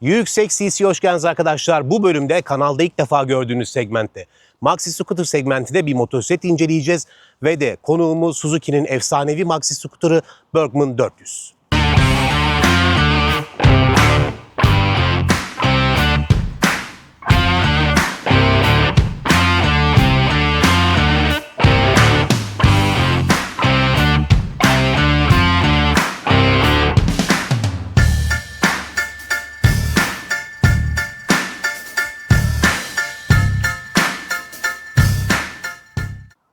Yüksek CC hoş geldiniz arkadaşlar. Bu bölümde kanalda ilk defa gördüğünüz segmentte Maxi Scooter segmentinde bir motosiklet inceleyeceğiz. Ve de konuğumuz Suzuki'nin efsanevi Maxi Scooter'ı Bergman 400.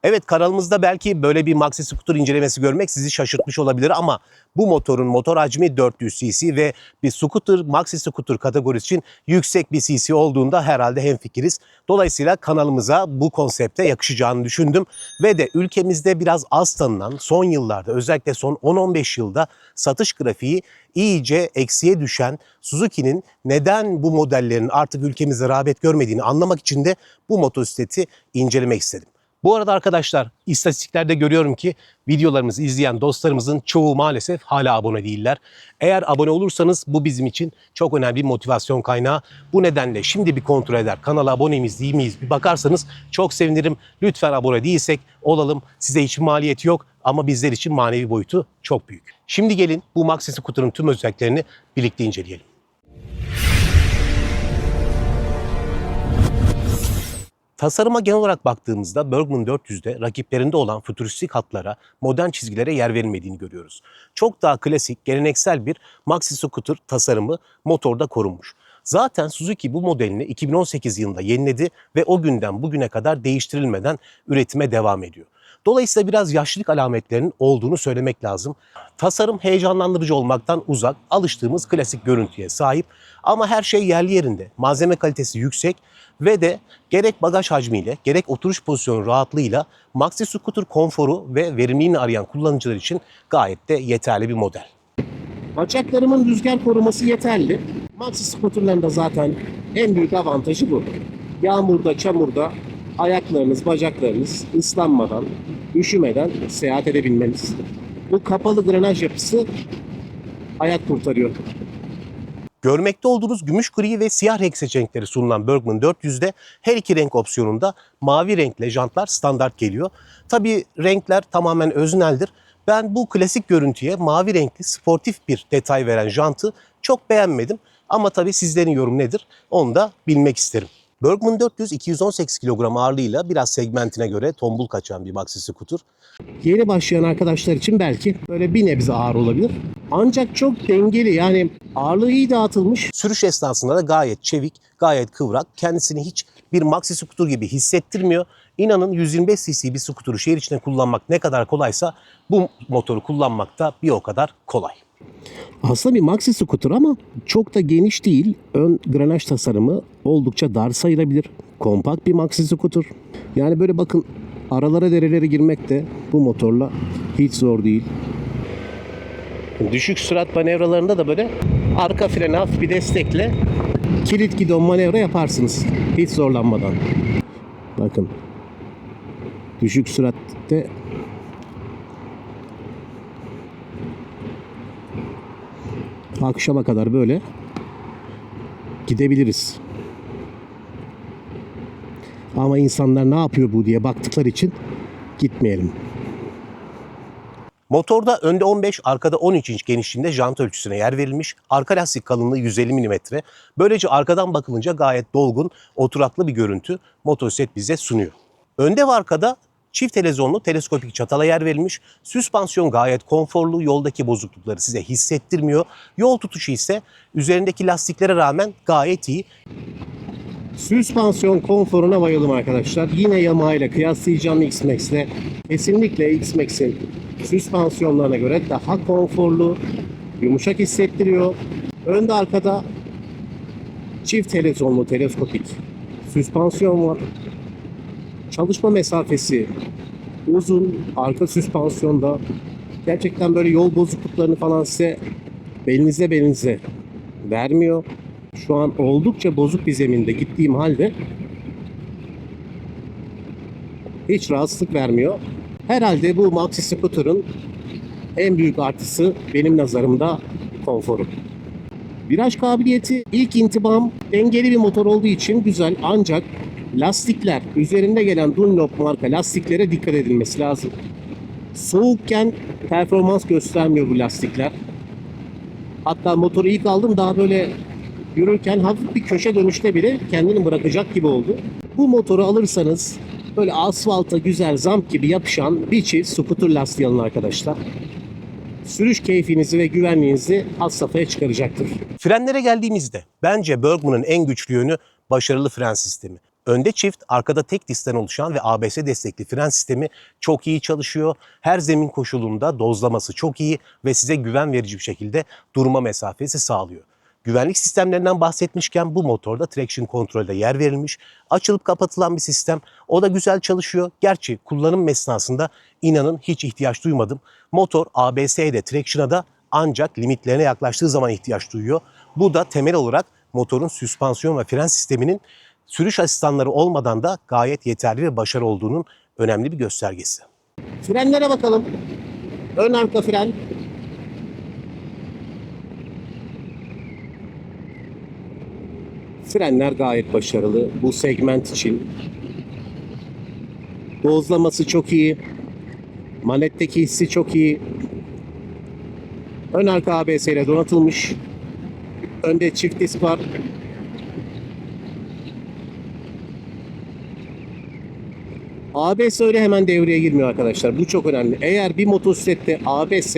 Evet kanalımızda belki böyle bir maxi scooter incelemesi görmek sizi şaşırtmış olabilir ama bu motorun motor hacmi 400 cc ve bir scooter maxi scooter kategorisi için yüksek bir cc olduğunda herhalde hemfikiriz. Dolayısıyla kanalımıza bu konsepte yakışacağını düşündüm ve de ülkemizde biraz az tanınan son yıllarda özellikle son 10-15 yılda satış grafiği iyice eksiye düşen Suzuki'nin neden bu modellerin artık ülkemizde rağbet görmediğini anlamak için de bu motosikleti incelemek istedim. Bu arada arkadaşlar istatistiklerde görüyorum ki videolarımızı izleyen dostlarımızın çoğu maalesef hala abone değiller. Eğer abone olursanız bu bizim için çok önemli bir motivasyon kaynağı. Bu nedenle şimdi bir kontrol eder. Kanala abone miyiz değil miyiz bir bakarsanız çok sevinirim. Lütfen abone değilsek olalım. Size hiç maliyeti yok ama bizler için manevi boyutu çok büyük. Şimdi gelin bu Maxi Scooter'ın tüm özelliklerini birlikte inceleyelim. Tasarıma genel olarak baktığımızda Bergman 400'de rakiplerinde olan fütüristik hatlara, modern çizgilere yer verilmediğini görüyoruz. Çok daha klasik, geleneksel bir maxi scooter tasarımı motorda korunmuş. Zaten Suzuki bu modelini 2018 yılında yeniledi ve o günden bugüne kadar değiştirilmeden üretime devam ediyor. Dolayısıyla biraz yaşlılık alametlerinin olduğunu söylemek lazım. Tasarım heyecanlandırıcı olmaktan uzak, alıştığımız klasik görüntüye sahip ama her şey yerli yerinde. Malzeme kalitesi yüksek ve de gerek bagaj hacmiyle gerek oturuş pozisyonu rahatlığıyla maxi scooter konforu ve verimliliğini arayan kullanıcılar için gayet de yeterli bir model. Bacaklarımın rüzgar koruması yeterli. Maxi scooterların da zaten en büyük avantajı bu. Yağmurda, çamurda ayaklarınız, bacaklarınız ıslanmadan, üşümeden seyahat edebilmeniz. Bu kapalı granaj yapısı ayak kurtarıyor. Görmekte olduğunuz gümüş gri ve siyah renk seçenekleri sunulan Bergman 400'de her iki renk opsiyonunda mavi renkle jantlar standart geliyor. Tabi renkler tamamen özneldir. Ben bu klasik görüntüye mavi renkli sportif bir detay veren jantı çok beğenmedim. Ama tabi sizlerin yorum nedir onu da bilmek isterim. Bergman 400 218 kilogram ağırlığıyla biraz segmentine göre tombul kaçan bir maxi scooter. Yeni başlayan arkadaşlar için belki böyle bir nebze ağır olabilir. Ancak çok dengeli yani ağırlığı iyi dağıtılmış. Sürüş esnasında da gayet çevik, gayet kıvrak. Kendisini hiç bir maxi scooter gibi hissettirmiyor. İnanın 125 cc bir scooter'ı şehir içinde kullanmak ne kadar kolaysa bu motoru kullanmak da bir o kadar kolay. Aslında bir maxi scooter ama çok da geniş değil. Ön granaj tasarımı oldukça dar sayılabilir. Kompakt bir maxi scooter. Yani böyle bakın aralara derelere girmek de bu motorla hiç zor değil. Düşük sürat manevralarında da böyle arka freni hafif bir destekle kilit gidon manevra yaparsınız. Hiç zorlanmadan. Bakın. Düşük süratte akşama kadar böyle gidebiliriz. Ama insanlar ne yapıyor bu diye baktıkları için gitmeyelim. Motorda önde 15, arkada 13 inç genişliğinde jant ölçüsüne yer verilmiş. Arka lastik kalınlığı 150 mm. Böylece arkadan bakılınca gayet dolgun, oturaklı bir görüntü motosiklet bize sunuyor. Önde ve arkada çift televizyonlu teleskopik çatala yer verilmiş. Süspansiyon gayet konforlu, yoldaki bozuklukları size hissettirmiyor. Yol tutuşu ise üzerindeki lastiklere rağmen gayet iyi. Süspansiyon konforuna bayıldım arkadaşlar. Yine Yamaha ile kıyaslayacağım X-Max'le. Kesinlikle X-Max'in süspansiyonlarına göre daha konforlu, yumuşak hissettiriyor. Önde arkada çift televizyonlu teleskopik süspansiyon var. Çalışma mesafesi uzun, arka süspansiyonda gerçekten böyle yol bozukluklarını falan size belinize belinize vermiyor. Şu an oldukça bozuk bir zeminde gittiğim halde hiç rahatsızlık vermiyor. Herhalde bu Maxi Scooter'ın en büyük artısı benim nazarımda konforu. Viraj kabiliyeti ilk intibam dengeli bir motor olduğu için güzel ancak lastikler üzerinde gelen Dunlop marka lastiklere dikkat edilmesi lazım. Soğukken performans göstermiyor bu lastikler. Hatta motoru ilk aldım daha böyle yürürken hafif bir köşe dönüşte bile kendini bırakacak gibi oldu. Bu motoru alırsanız böyle asfalta güzel zamp gibi yapışan bir çift scooter lastiği alın arkadaşlar. Sürüş keyfinizi ve güvenliğinizi has safhaya çıkaracaktır. Frenlere geldiğimizde bence Bergman'ın en güçlü yönü başarılı fren sistemi. Önde çift, arkada tek disten oluşan ve ABS destekli fren sistemi çok iyi çalışıyor. Her zemin koşulunda dozlaması çok iyi ve size güven verici bir şekilde durma mesafesi sağlıyor. Güvenlik sistemlerinden bahsetmişken bu motorda traction kontrolde yer verilmiş. Açılıp kapatılan bir sistem. O da güzel çalışıyor. Gerçi kullanım esnasında inanın hiç ihtiyaç duymadım. Motor ABS'ye de traction'a da ancak limitlerine yaklaştığı zaman ihtiyaç duyuyor. Bu da temel olarak motorun süspansiyon ve fren sisteminin sürüş asistanları olmadan da gayet yeterli ve başarılı olduğunun önemli bir göstergesi. Frenlere bakalım. Ön arka fren. Frenler gayet başarılı bu segment için. Dozlaması çok iyi. Manetteki hissi çok iyi. Ön arka ABS ile donatılmış. Önde çift disk var. ABS öyle hemen devreye girmiyor arkadaşlar. Bu çok önemli. Eğer bir motosiklette ABS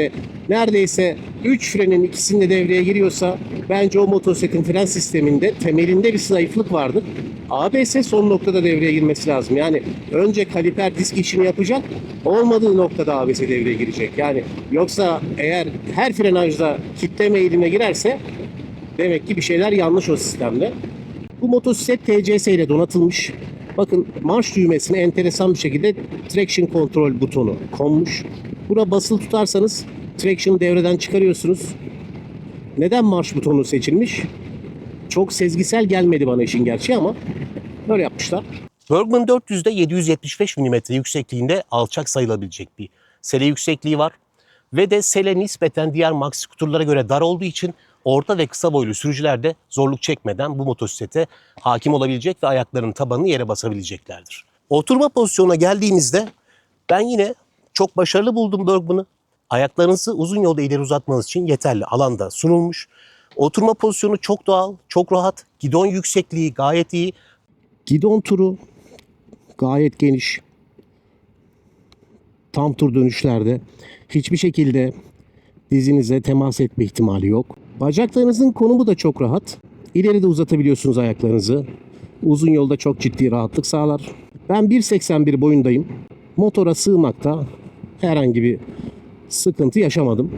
neredeyse 3 frenin ikisinde devreye giriyorsa bence o motosikletin fren sisteminde temelinde bir zayıflık vardır. ABS son noktada devreye girmesi lazım. Yani önce kaliper disk işini yapacak. Olmadığı noktada ABS devreye girecek. Yani yoksa eğer her frenajda kitleme eğilimine girerse demek ki bir şeyler yanlış o sistemde. Bu motosiklet TCS ile donatılmış. Bakın marş düğmesine enteresan bir şekilde traction kontrol butonu konmuş. Buna basılı tutarsanız traction devreden çıkarıyorsunuz. Neden marş butonu seçilmiş? Çok sezgisel gelmedi bana işin gerçeği ama böyle yapmışlar. Bergman 400'de 775 mm yüksekliğinde alçak sayılabilecek bir sele yüksekliği var. Ve de sele nispeten diğer maxi skuturlara göre dar olduğu için orta ve kısa boylu sürücüler de zorluk çekmeden bu motosiklete hakim olabilecek ve ayaklarının tabanını yere basabileceklerdir. Oturma pozisyonuna geldiğimizde ben yine çok başarılı buldum Bergman'ı. Ayaklarınızı uzun yolda ileri uzatmanız için yeterli alanda sunulmuş. Oturma pozisyonu çok doğal, çok rahat. Gidon yüksekliği gayet iyi. Gidon turu gayet geniş. Tam tur dönüşlerde hiçbir şekilde dizinize temas etme ihtimali yok. Bacaklarınızın konumu da çok rahat. İleri de uzatabiliyorsunuz ayaklarınızı. Uzun yolda çok ciddi rahatlık sağlar. Ben 1.81 boyundayım. Motora sığmakta herhangi bir sıkıntı yaşamadım.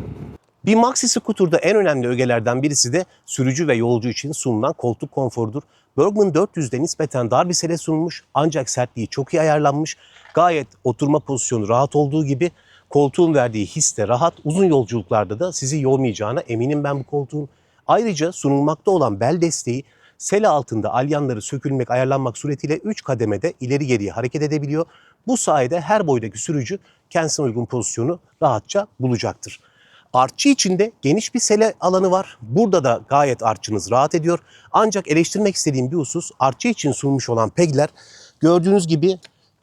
Bir maxi scooter'da en önemli ögelerden birisi de sürücü ve yolcu için sunulan koltuk konforudur. Bergman 400'de nispeten dar bir sele sunulmuş ancak sertliği çok iyi ayarlanmış. Gayet oturma pozisyonu rahat olduğu gibi koltuğun verdiği his de rahat. Uzun yolculuklarda da sizi yormayacağına eminim ben bu koltuğun. Ayrıca sunulmakta olan bel desteği sele altında alyanları sökülmek, ayarlanmak suretiyle 3 kademede ileri geriye hareket edebiliyor. Bu sayede her boydaki sürücü kendisine uygun pozisyonu rahatça bulacaktır. Artçı içinde geniş bir sele alanı var. Burada da gayet artçınız rahat ediyor. Ancak eleştirmek istediğim bir husus artçı için sunmuş olan pegler gördüğünüz gibi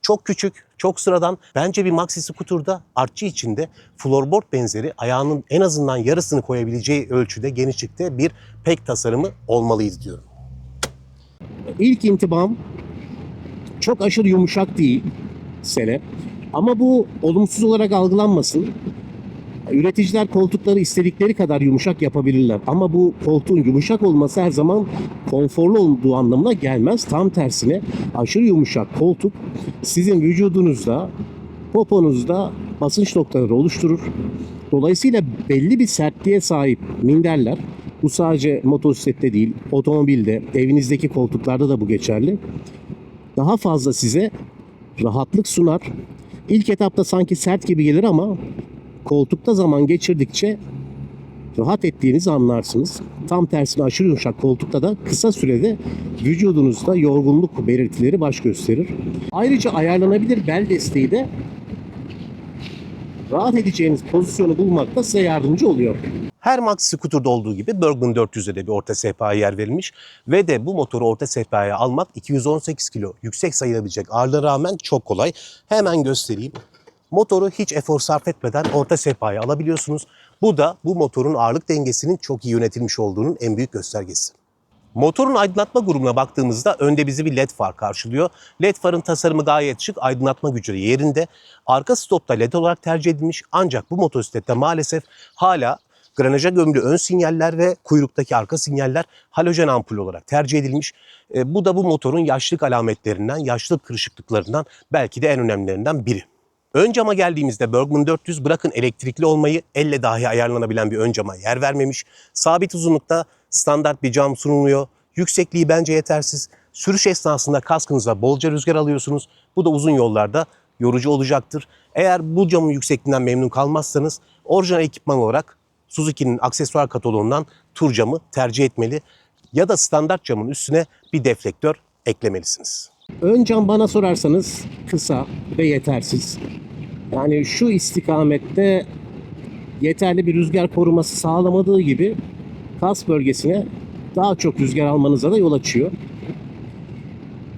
çok küçük, çok sıradan. Bence bir maxi scooter'da artçı içinde floorboard benzeri ayağının en azından yarısını koyabileceği ölçüde genişlikte bir peg tasarımı olmalıydı diyorum. İlk intibam çok aşırı yumuşak değil sele. Ama bu olumsuz olarak algılanmasın. Üreticiler koltukları istedikleri kadar yumuşak yapabilirler. Ama bu koltuğun yumuşak olması her zaman konforlu olduğu anlamına gelmez. Tam tersine aşırı yumuşak koltuk sizin vücudunuzda, poponuzda basınç noktaları oluşturur. Dolayısıyla belli bir sertliğe sahip minderler bu sadece motosiklette değil, otomobilde, evinizdeki koltuklarda da bu geçerli. Daha fazla size rahatlık sunar. İlk etapta sanki sert gibi gelir ama koltukta zaman geçirdikçe rahat ettiğinizi anlarsınız. Tam tersine aşırı yumuşak koltukta da kısa sürede vücudunuzda yorgunluk belirtileri baş gösterir. Ayrıca ayarlanabilir bel desteği de rahat edeceğiniz pozisyonu bulmakta size yardımcı oluyor. Her maxi scooter'da olduğu gibi Bergman 400'de de bir orta sehpaya yer verilmiş ve de bu motoru orta sehpaya almak 218 kilo yüksek sayılabilecek ağırlığa rağmen çok kolay. Hemen göstereyim. Motoru hiç efor sarf etmeden orta sehpaya alabiliyorsunuz. Bu da bu motorun ağırlık dengesinin çok iyi yönetilmiş olduğunun en büyük göstergesi. Motorun aydınlatma grubuna baktığımızda önde bizi bir led far karşılıyor. Led farın tasarımı gayet şık, aydınlatma gücü de yerinde. Arka stopta led olarak tercih edilmiş ancak bu motosiklette maalesef hala granaja gömülü ön sinyaller ve kuyruktaki arka sinyaller halojen ampul olarak tercih edilmiş. E, bu da bu motorun yaşlılık alametlerinden, yaşlılık kırışıklıklarından belki de en önemlilerinden biri. Ön cama geldiğimizde Bergman 400 bırakın elektrikli olmayı elle dahi ayarlanabilen bir ön cama yer vermemiş. Sabit uzunlukta standart bir cam sunuluyor. Yüksekliği bence yetersiz. Sürüş esnasında kaskınıza bolca rüzgar alıyorsunuz. Bu da uzun yollarda yorucu olacaktır. Eğer bu camın yüksekliğinden memnun kalmazsanız orijinal ekipman olarak Suzuki'nin aksesuar kataloğundan tur camı tercih etmeli ya da standart camın üstüne bir deflektör eklemelisiniz. Ön cam bana sorarsanız kısa ve yetersiz. Yani şu istikamette yeterli bir rüzgar koruması sağlamadığı gibi kas bölgesine daha çok rüzgar almanıza da yol açıyor.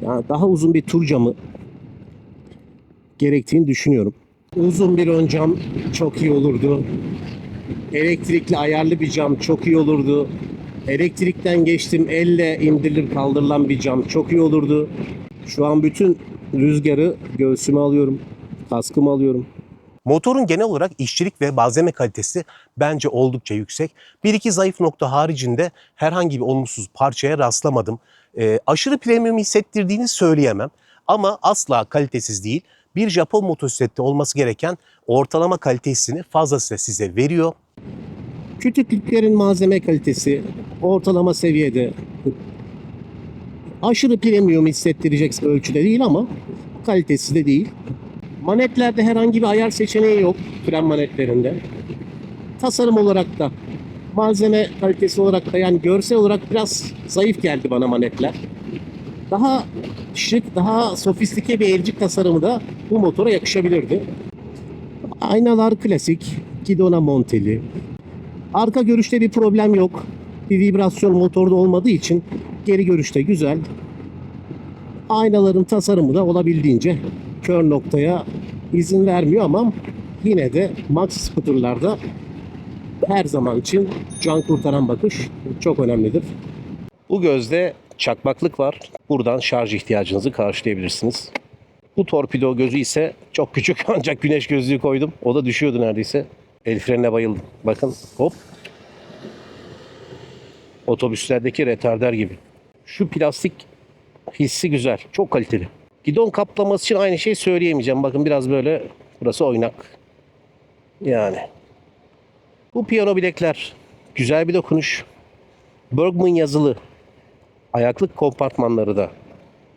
Yani daha uzun bir tur camı gerektiğini düşünüyorum. Uzun bir ön cam çok iyi olurdu. Elektrikli ayarlı bir cam çok iyi olurdu. Elektrikten geçtim elle indirilir kaldırılan bir cam çok iyi olurdu. Şu an bütün rüzgarı göğsüme alıyorum. Kaskımı alıyorum. Motorun genel olarak işçilik ve malzeme kalitesi bence oldukça yüksek. Bir iki zayıf nokta haricinde herhangi bir olumsuz parçaya rastlamadım. Ee, aşırı premium hissettirdiğini söyleyemem. Ama asla kalitesiz değil. Bir Japon motosiklette olması gereken ortalama kalitesini fazlasıyla size veriyor. Kütüklüklerin malzeme kalitesi ortalama seviyede. Aşırı premium hissettirecek ölçüde değil ama kalitesiz de değil. Manetlerde herhangi bir ayar seçeneği yok fren manetlerinde. Tasarım olarak da malzeme kalitesi olarak da yani görsel olarak biraz zayıf geldi bana manetler. Daha şık, daha sofistike bir elcik tasarımı da bu motora yakışabilirdi. Aynalar klasik, gidona monteli. Arka görüşte bir problem yok. Bir vibrasyon motorda olmadığı için geri görüşte güzel. Aynaların tasarımı da olabildiğince kör noktaya izin vermiyor ama yine de maxi scooterlarda her zaman için can kurtaran bakış çok önemlidir. Bu gözde çakmaklık var. Buradan şarj ihtiyacınızı karşılayabilirsiniz. Bu torpido gözü ise çok küçük ancak güneş gözlüğü koydum. O da düşüyordu neredeyse. El frenine bayıldım. Bakın hop. Otobüslerdeki retarder gibi. Şu plastik hissi güzel. Çok kaliteli. Gidon kaplaması için aynı şeyi söyleyemeyeceğim. Bakın biraz böyle burası oynak. Yani. Bu piyano bilekler. Güzel bir dokunuş. Bergman yazılı. Ayaklık kompartmanları da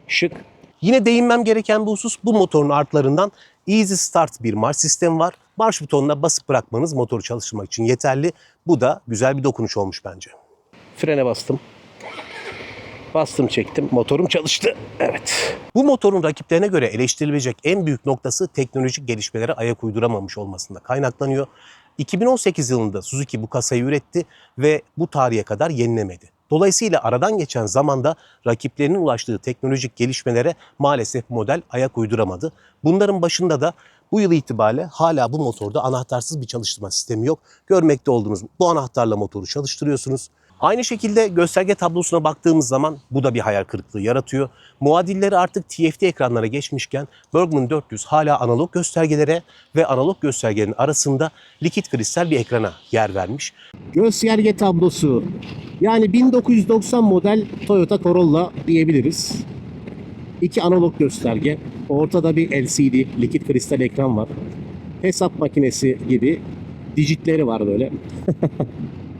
şık. Yine değinmem gereken bir husus bu motorun artlarından Easy Start bir marş sistemi var. Marş butonuna basıp bırakmanız motoru çalıştırmak için yeterli. Bu da güzel bir dokunuş olmuş bence. Frene bastım. Bastım çektim. Motorum çalıştı. Evet. Bu motorun rakiplerine göre eleştirilecek en büyük noktası teknolojik gelişmelere ayak uyduramamış olmasında kaynaklanıyor. 2018 yılında Suzuki bu kasayı üretti ve bu tarihe kadar yenilemedi. Dolayısıyla aradan geçen zamanda rakiplerinin ulaştığı teknolojik gelişmelere maalesef model ayak uyduramadı. Bunların başında da bu yıl itibariyle hala bu motorda anahtarsız bir çalıştırma sistemi yok. Görmekte olduğunuz bu anahtarla motoru çalıştırıyorsunuz. Aynı şekilde gösterge tablosuna baktığımız zaman bu da bir hayal kırıklığı yaratıyor. Muadilleri artık TFT ekranlara geçmişken Bergman 400 hala analog göstergelere ve analog göstergelerin arasında likit kristal bir ekrana yer vermiş. Gösterge tablosu yani 1990 model Toyota Corolla diyebiliriz. İki analog gösterge. Ortada bir LCD, likit kristal ekran var. Hesap makinesi gibi dijitleri var böyle.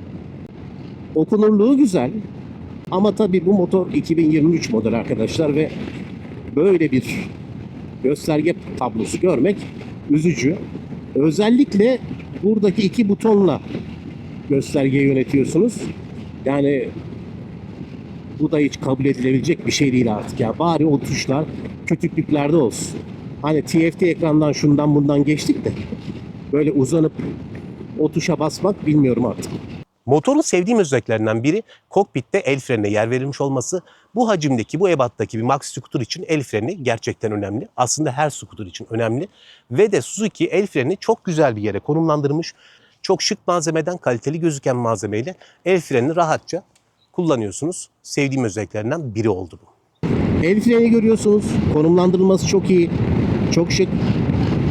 Okunurluğu güzel. Ama tabii bu motor 2023 model arkadaşlar ve böyle bir gösterge tablosu görmek üzücü. Özellikle buradaki iki butonla göstergeyi yönetiyorsunuz. Yani bu da hiç kabul edilebilecek bir şey değil artık ya. Bari o tuşlar küçüklüklerde olsun. Hani TFT ekrandan şundan bundan geçtik de böyle uzanıp o tuşa basmak bilmiyorum artık. Motorun sevdiğim özelliklerinden biri kokpitte el frenine yer verilmiş olması. Bu hacimdeki, bu ebattaki bir maxi scooter için el freni gerçekten önemli. Aslında her scooter için önemli. Ve de Suzuki el freni çok güzel bir yere konumlandırmış. Çok şık malzemeden kaliteli gözüken malzemeyle el frenini rahatça kullanıyorsunuz. Sevdiğim özelliklerinden biri oldu bu. El freni görüyorsunuz. Konumlandırılması çok iyi. Çok şık.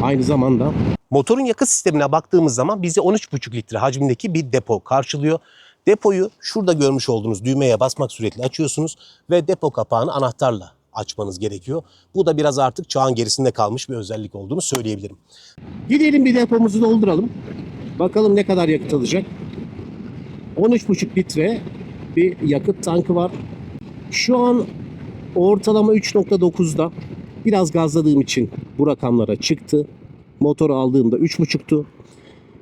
Aynı zamanda. Motorun yakıt sistemine baktığımız zaman bizi 13,5 litre hacmindeki bir depo karşılıyor. Depoyu şurada görmüş olduğunuz düğmeye basmak suretiyle açıyorsunuz ve depo kapağını anahtarla açmanız gerekiyor. Bu da biraz artık çağın gerisinde kalmış bir özellik olduğunu söyleyebilirim. Gidelim bir depomuzu dolduralım. Bakalım ne kadar yakıt alacak. 13,5 litre bir yakıt tankı var. Şu an ortalama 3.9'da. Biraz gazladığım için bu rakamlara çıktı. Motoru aldığımda 3.5'tu.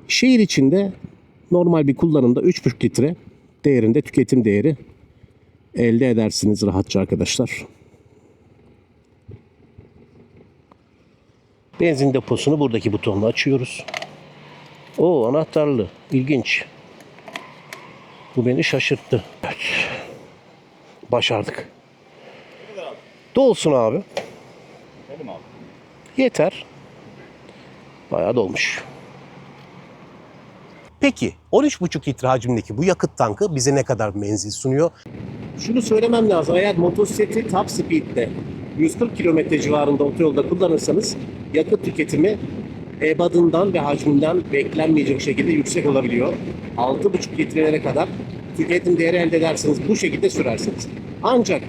Şehir içinde normal bir kullanımda 3.5 litre değerinde tüketim değeri elde edersiniz rahatça arkadaşlar. Benzin deposunu buradaki butonla açıyoruz. O anahtarlı. İlginç. Bu beni şaşırttı. Evet. Başardık. Dolsun abi. Yeter. Bayağı dolmuş. Peki 13,5 litre hacimdeki bu yakıt tankı bize ne kadar menzil sunuyor? Şunu söylemem lazım. Eğer motosikleti top speed'de 140 km civarında otoyolda kullanırsanız yakıt tüketimi ebadından ve hacminden beklenmeyecek şekilde yüksek olabiliyor. 6,5 litrelere kadar tüketim değeri elde ederseniz bu şekilde sürersiniz. Ancak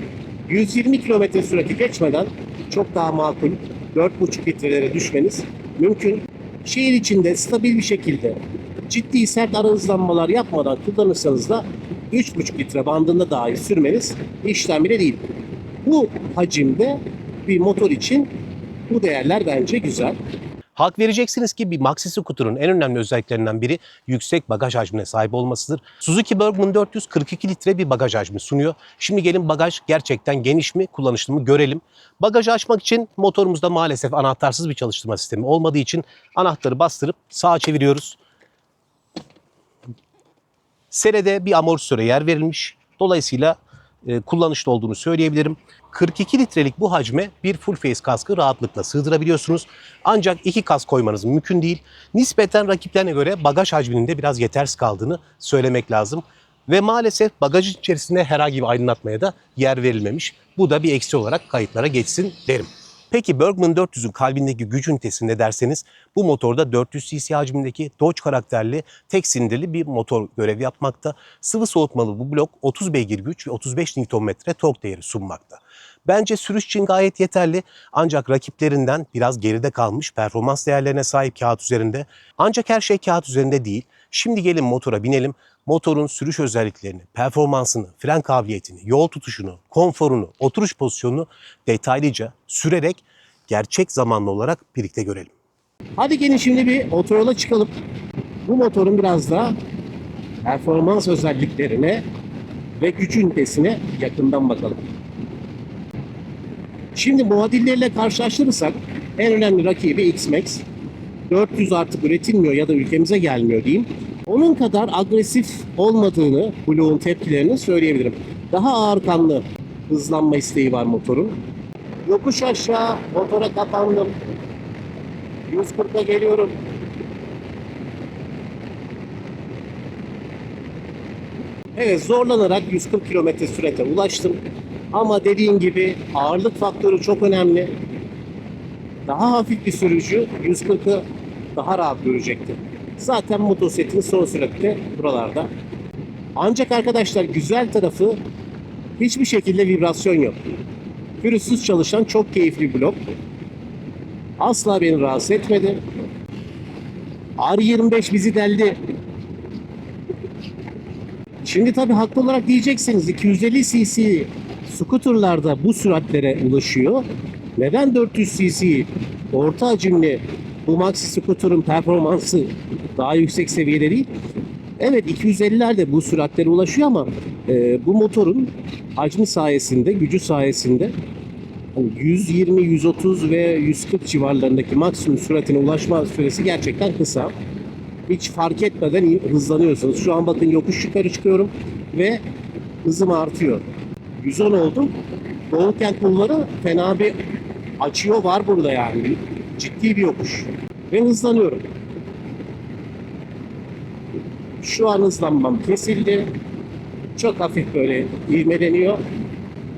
120 km sürati geçmeden çok daha makul 4,5 litrelere düşmeniz mümkün. Şehir içinde stabil bir şekilde ciddi sert ara yapmadan kullanırsanız da 3,5 litre bandında dahi sürmeniz işlem bile değil. Bu hacimde bir motor için bu değerler bence güzel. Hak vereceksiniz ki bir maxi scooter'ın en önemli özelliklerinden biri yüksek bagaj hacmine sahip olmasıdır. Suzuki Bergman 442 litre bir bagaj hacmi sunuyor. Şimdi gelin bagaj gerçekten geniş mi, kullanışlı mı görelim. Bagajı açmak için motorumuzda maalesef anahtarsız bir çalıştırma sistemi olmadığı için anahtarı bastırıp sağa çeviriyoruz. Serede bir amortisöre yer verilmiş. Dolayısıyla kullanışlı olduğunu söyleyebilirim. 42 litrelik bu hacme bir full face kaskı rahatlıkla sığdırabiliyorsunuz. Ancak iki kask koymanız mümkün değil. Nispeten rakiplerine göre bagaj hacminin de biraz yetersiz kaldığını söylemek lazım. Ve maalesef bagaj içerisinde herhangi bir aydınlatmaya da yer verilmemiş. Bu da bir eksi olarak kayıtlara geçsin derim. Peki Bergman 400'ün kalbindeki güç ünitesi ne derseniz bu motorda 400 cc hacmindeki Dodge karakterli tek sindirli bir motor görev yapmakta. Sıvı soğutmalı bu blok 30 beygir güç ve 35 Nm tork değeri sunmakta. Bence sürüş için gayet yeterli ancak rakiplerinden biraz geride kalmış performans değerlerine sahip kağıt üzerinde. Ancak her şey kağıt üzerinde değil. Şimdi gelin motora binelim. Motorun sürüş özelliklerini, performansını, fren kabiliyetini, yol tutuşunu, konforunu, oturuş pozisyonunu detaylıca sürerek gerçek zamanlı olarak birlikte görelim. Hadi gelin şimdi bir otoyola çıkalım. Bu motorun biraz da performans özelliklerine ve güç ünitesine yakından bakalım. Şimdi muadilleriyle karşılaştırırsak en önemli rakibi X-Max. 400 artık üretilmiyor ya da ülkemize gelmiyor diyeyim. Onun kadar agresif olmadığını Blue'un tepkilerini söyleyebilirim. Daha ağır kanlı hızlanma isteği var motorun. Yokuş aşağı motora kapandım. 140'a geliyorum. Evet zorlanarak 140 km sürete ulaştım. Ama dediğim gibi ağırlık faktörü çok önemli. Daha hafif bir sürücü 140'ı daha rahat görecektir. Zaten motosikletin son sürati buralarda. Ancak arkadaşlar güzel tarafı hiçbir şekilde vibrasyon yok. Pürüzsüz çalışan çok keyifli blok. Asla beni rahatsız etmedi. R25 bizi deldi. Şimdi tabii haklı olarak diyeceksiniz 250 cc scooterlarda bu süratlere ulaşıyor. Neden 400 cc orta hacimli bu maxi scooter'ın performansı daha yüksek seviyede değil? Evet 250'ler de bu süratlere ulaşıyor ama e, bu motorun hacmi sayesinde, gücü sayesinde hani 120, 130 ve 140 civarlarındaki maksimum süratine ulaşma süresi gerçekten kısa. hiç fark etmeden hızlanıyorsunuz. Şu an bakın yokuş yukarı çıkıyorum ve hızım artıyor. 110 oldum. Doğu kent yolları fena bir açıyor var burada yani. Ciddi bir yokuş. Ve hızlanıyorum. Şu an hızlanmam kesildi. Çok hafif böyle ivmeleniyor.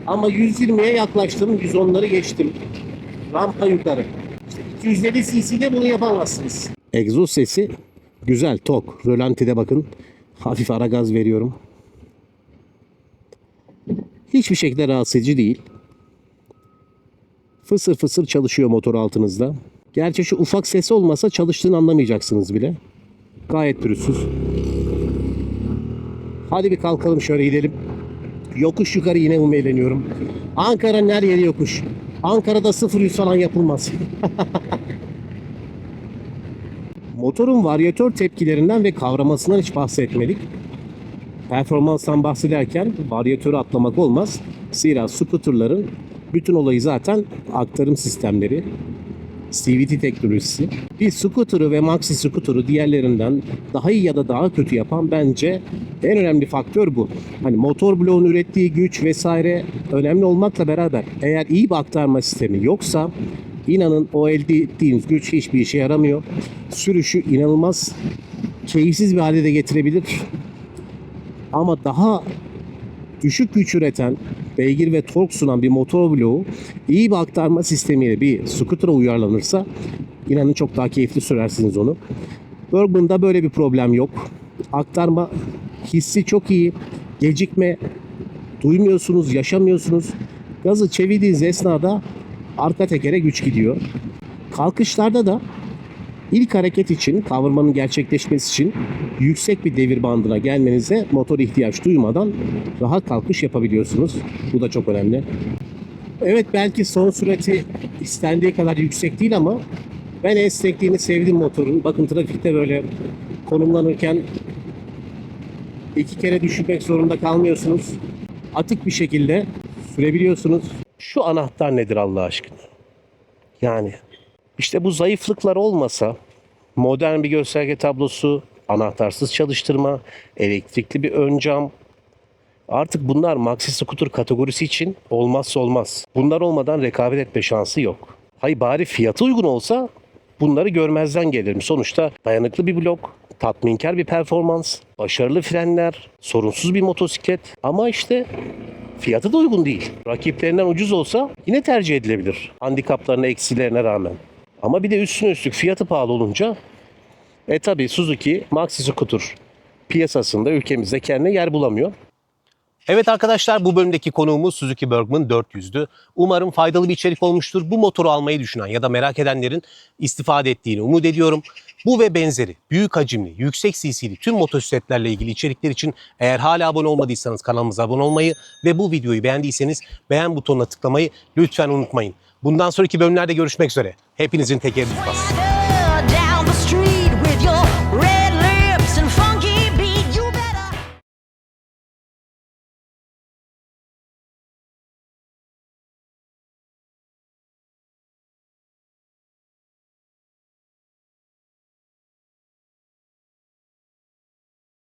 Ama 120'ye yaklaştım. 110'ları geçtim. Rampa yukarı. İşte 250 cc'de bunu yapamazsınız. Egzoz sesi güzel, tok. Rölantide bakın. Hafif ara gaz veriyorum. Hiçbir şekilde rahatsız edici değil. Fısır fısır çalışıyor motor altınızda. Gerçi şu ufak ses olmasa çalıştığını anlamayacaksınız bile. Gayet pürüzsüz. Hadi bir kalkalım şöyle gidelim. Yokuş yukarı yine umeyleniyorum. Ankara'nın her yeri yokuş. Ankara'da 0-100 falan yapılmaz. Motorun varyatör tepkilerinden ve kavramasından hiç bahsetmedik. Performanstan bahsederken varyatörü atlamak olmaz. Zira scooterların bütün olayı zaten aktarım sistemleri. CVT teknolojisi. Bir scooter'ı ve maxi scooter'ı diğerlerinden daha iyi ya da daha kötü yapan bence en önemli faktör bu. Hani motor bloğun ürettiği güç vesaire önemli olmakla beraber eğer iyi bir aktarma sistemi yoksa inanın o elde ettiğiniz güç hiçbir işe yaramıyor. Sürüşü inanılmaz keyifsiz bir hale de getirebilir. Ama daha düşük güç üreten, beygir ve tork sunan bir motor bloğu iyi bir aktarma sistemiyle bir scooter'a uyarlanırsa inanın çok daha keyifli sürersiniz onu. Bergman'da böyle bir problem yok. Aktarma hissi çok iyi. Gecikme duymuyorsunuz, yaşamıyorsunuz. Gazı çevirdiğiniz esnada arka tekere güç gidiyor. Kalkışlarda da İlk hareket için, kavurmanın gerçekleşmesi için yüksek bir devir bandına gelmenize motor ihtiyaç duymadan rahat kalkış yapabiliyorsunuz. Bu da çok önemli. Evet belki son sürati istendiği kadar yüksek değil ama ben esnekliğini sevdim motorun. Bakın trafikte böyle konumlanırken iki kere düşürmek zorunda kalmıyorsunuz. Atik bir şekilde sürebiliyorsunuz. Şu anahtar nedir Allah aşkına? Yani işte bu zayıflıklar olmasa modern bir gösterge tablosu, anahtarsız çalıştırma, elektrikli bir ön cam artık bunlar maxi scooter kategorisi için olmazsa olmaz. Bunlar olmadan rekabet etme şansı yok. Hay bari fiyatı uygun olsa bunları görmezden gelirim. Sonuçta dayanıklı bir blok, tatminkar bir performans, başarılı frenler, sorunsuz bir motosiklet ama işte fiyatı da uygun değil. Rakiplerinden ucuz olsa yine tercih edilebilir. Handikaplarına, eksilerine rağmen. Ama bir de üstüne üstlük fiyatı pahalı olunca e tabi Suzuki Maxi Scooter piyasasında ülkemizde kendine yer bulamıyor. Evet arkadaşlar bu bölümdeki konuğumuz Suzuki Bergman 400'dü. Umarım faydalı bir içerik olmuştur. Bu motoru almayı düşünen ya da merak edenlerin istifade ettiğini umut ediyorum. Bu ve benzeri büyük hacimli, yüksek cc'li tüm motosikletlerle ilgili içerikler için eğer hala abone olmadıysanız kanalımıza abone olmayı ve bu videoyu beğendiyseniz beğen butonuna tıklamayı lütfen unutmayın. Bundan sonraki bölümlerde görüşmek üzere. Hepinizin tekeri tutmaz. down the street.